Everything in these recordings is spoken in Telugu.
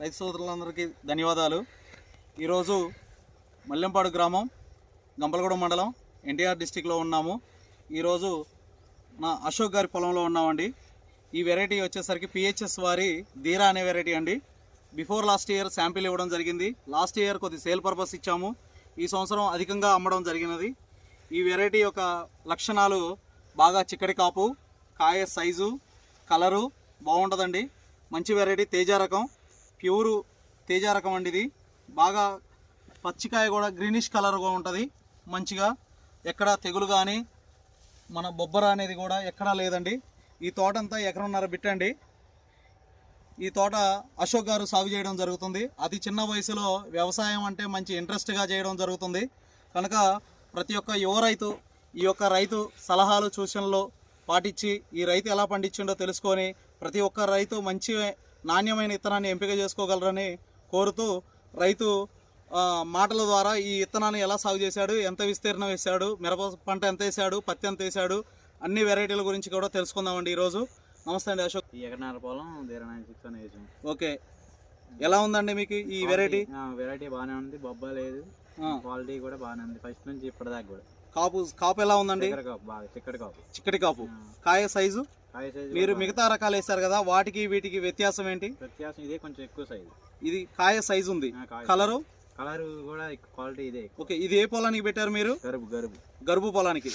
రైతు సోదరులందరికీ ధన్యవాదాలు. ఈరోజు మల్లెంపాడు గ్రామం గంపలగూడెం మండలం ఎన్టీఆర్ డిస్టిక్లో ఉన్నాము. ఈరోజు నా అశోక్ గారి పొలంలో ఉన్నామండి. ఈ వెరైటీ వచ్చేసరికి పిహెచ్ఎస్ వారి ధీరా అనే వెరైటీ అండి. బిఫోర్ లాస్ట్ ఇయర్ శాంపిల్ ఇవ్వడం జరిగింది. లాస్ట్ ఇయర్ కొద్ది సేల్ పర్పస్ ఇచ్చాము. ఈ సంవత్సరం అధికంగా అమ్మడం జరిగినది. ఈ వెరైటీ యొక్క లక్షణాలు బాగా చిక్కడి కాపు కాయ సైజు కలరు బాగుంటుందండి. మంచి వెరైటీ తేజ రకం. ప్యూరు తేజ రకం అండి ఇది. బాగా పచ్చికాయ కూడా గ్రీనిష్ కలర్గా ఉంటుంది. మంచిగా ఎక్కడ తెగులు కానీ మన బొబ్బర అనేది కూడా ఎక్కడా లేదండి. ఈ తోట అంతా ఎకరన్నర బిట్టండి ఈ తోట అశోక్ గారు సాగు చేయడం జరుగుతుంది. అతి చిన్న వయసులో వ్యవసాయం అంటే మంచి ఇంట్రెస్ట్గా చేయడం జరుగుతుంది. కనుక ప్రతి ఒక్క యువ రైతు ఈ యొక్క రైతు సలహాలు సూచనలు పాటించి ఈ రైతు ఎలా పండించిండో తెలుసుకొని ప్రతి ఒక్క రైతు మంచి నాణ్యమైన విత్తనాన్ని ఎంపిక చేసుకోగలరని కోరుతూ రైతు మాటల ద్వారా ఈ విత్తనాన్ని ఎలా సాగు చేశాడు ఎంత విస్తీర్ణం వేశాడు మిరప పంట ఎంత వేశాడు పత్తి ఎంత వేశాడు అన్ని వెరైటీల గురించి కూడా తెలుసుకుందామండి ఈరోజు. నమస్తే అండి అశోక్. ఎకరన్నర పొలం జీరో నైన్ సిక్స్ అని వేసాం. ఓకే. ఎలా ఉందండి మీకు ఈ వెరైటీ? వెరైటీ బాగానే ఉంది బొబ్బా లేదు. క్వాలిటీ కూడా బాగానే ఉంది ఫస్ట్ నుంచి ఇప్పటిదాకా కూడా. కాపు కాపు ఎలా ఉందండి? చిక్కడి కాపు చిక్కటి కాపు. కాయ సైజు? మీరు మిగతా రకాలు వేశారు కదా వాటికి వీటికి వ్యత్యాసం ఏంటి? వ్యత్యాసం ఇదే కొంచెం ఎక్కువ సైజు. ఇది కాయ సైజు ఉంది. కలరు? కలర్ కూడా క్వాలిటీ ఇదే ఓకే ఇది ఏ పొలానికి పెట్టారు మీరు? గరుబు గరుబు. గరుపు పొలానికి.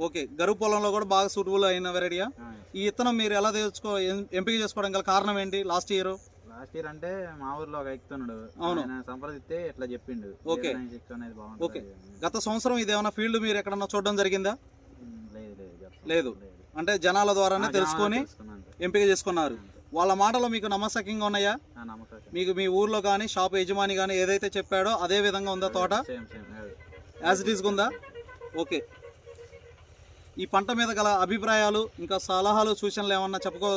ఓకే గరుపు పొలంలో కూడా బాగా సూటబుల్ అయిన వెరైటీయా ఆ. ఈ విత్తనం మీరు ఎలా తెచ్చుకో ఎంపిక చేసుకోవడం గల కారణం ఏంటి లాస్ట్ ఇయర్ లాస్ట్ ఇయర్ అంటే మా ఊర్లో ఒక ఎక్కుతున్నాడు అవును. సంప్రదిస్తే ఇట్లా చెప్పిండు. ఓకే. ఓకే. గత సంవత్సరం ఇది ఏమైనా ఫీల్డ్ మీరు ఎక్కడన్నా చూడడం జరిగిందా? లేదు. లేదు. అంటే జనాల ద్వారానే తెలుసుకొని. ఎంపిక చేసుకున్నారు. వాళ్ళ మాటలు మీకు నమ్మసక్యంగా ఉన్నాయా? మీకు మీ ఊర్లో కానీ షాప్ యజమాని కానీ ఏదైతే చెప్పాడో అదే విధంగా ఉందా తోట. యాజ్ ఇట్ ఈస్ ఉందా? ఓకే ఈ పంట మీద గల అభిప్రాయాలు ఇంకా సలహాలు సూచనలు ఏమన్నా చెప్పుకో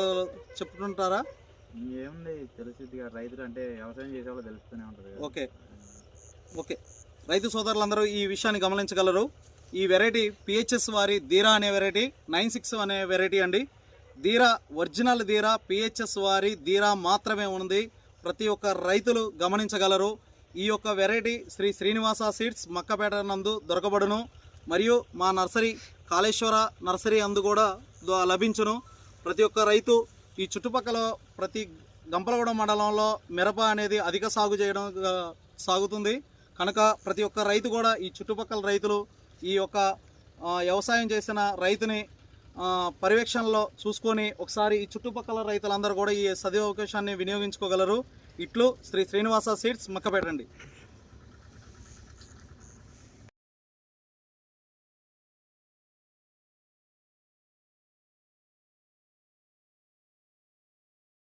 చెప్పుకుంటారా? ఏముంది రైతులు అంటే వ్యవసాయం తెలుస్తూనే ఉంటుంది. ఓకే ఓకే రైతు సోదరులందరూ ఈ విషయాన్ని గమనించగలరు. ఈ వెరైటీ పిహెచ్ఎస్ వారి ధీరా అనే వెరైటీ నైన్ సిక్స్ అనే వెరైటీ అండి. ధీరా ఒరిజినల్ ధీరా పిహెచ్ఎస్ వారి ధీరా మాత్రమే ఉంది. ప్రతి ఒక్క రైతులు గమనించగలరు. ఈ యొక్క వెరైటీ శ్రీ శ్రీనివాస సీడ్స్ మక్కపేట నందు దొరకబడును. మరియు మా నర్సరీ కాళేశ్వర నర్సరీ అందు కూడా లభించును. ప్రతి ఒక్క రైతు ఈ చుట్టుపక్కల ప్రతి గంపలగూడ మండలంలో మిరప అనేది అధిక సాగు చేయడం సాగుతుంది. కనుక ప్రతి ఒక్క రైతు కూడా ఈ చుట్టుపక్కల రైతులు ఈ యొక్క వ్యవసాయం చేసిన రైతుని పర్యవేక్షణలో చూసుకొని ఒకసారి ఈ చుట్టుపక్కల రైతులందరూ కూడా ఈ సదవకాశాన్ని వినియోగించుకోగలరు. ఇట్లు శ్రీ శ్రీనివాస సీడ్స్ మక్కపెట్టండి